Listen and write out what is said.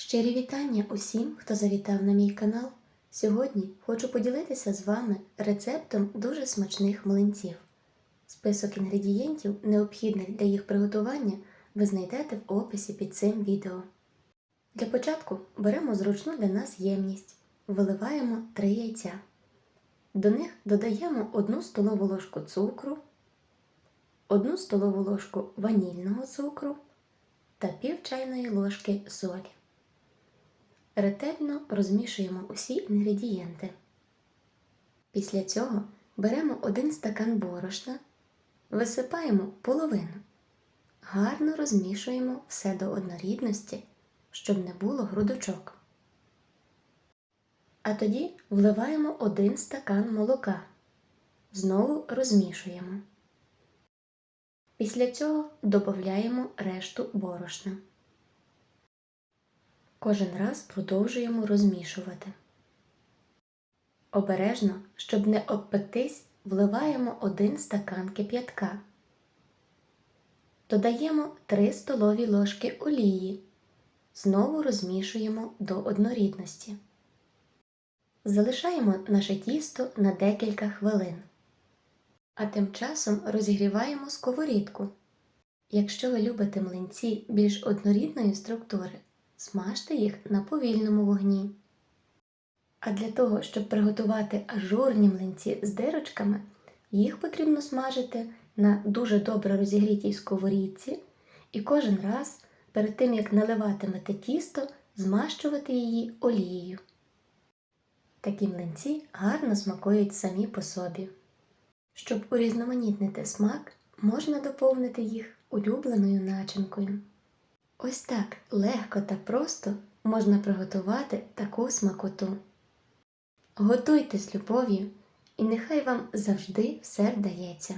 Щирі вітання усім, хто завітав на мій канал. Сьогодні хочу поділитися з вами рецептом дуже смачних млинців. Список інгредієнтів, необхідних для їх приготування, ви знайдете в описі під цим відео. Для початку беремо зручну для нас ємність, виливаємо 3 яйця. До них додаємо 1 столову ложку цукру, 1 столову ложку ванільного цукру та пів чайної ложки солі. Ретельно розмішуємо усі інгредієнти. Після цього беремо один стакан борошна, висипаємо половину. Гарно розмішуємо все до однорідності, щоб не було грудочок. А тоді вливаємо один стакан молока. Знову розмішуємо. Після цього додаємо решту борошна. Кожен раз продовжуємо розмішувати. Обережно, щоб не обпектись, вливаємо 1 стакан кип'ятка. Додаємо 3 столові ложки олії. Знову розмішуємо до однорідності. Залишаємо наше тісто на декілька хвилин. А тим часом розігріваємо сковорідку. Якщо ви любите млинці більш однорідної структури, смажте їх на повільному вогні. А для того, щоб приготувати ажурні млинці з дирочками, їх потрібно смажити на дуже добре розігрітій сковорідці і кожен раз перед тим, як наливатимете тісто, змащувати її олією. Такі млинці гарно смакують самі по собі. Щоб урізноманітнити смак, можна доповнити їх улюбленою начинкою. Ось так легко та просто можна приготувати таку смакоту. Готуйте з любов'ю, і нехай вам завжди все вдається.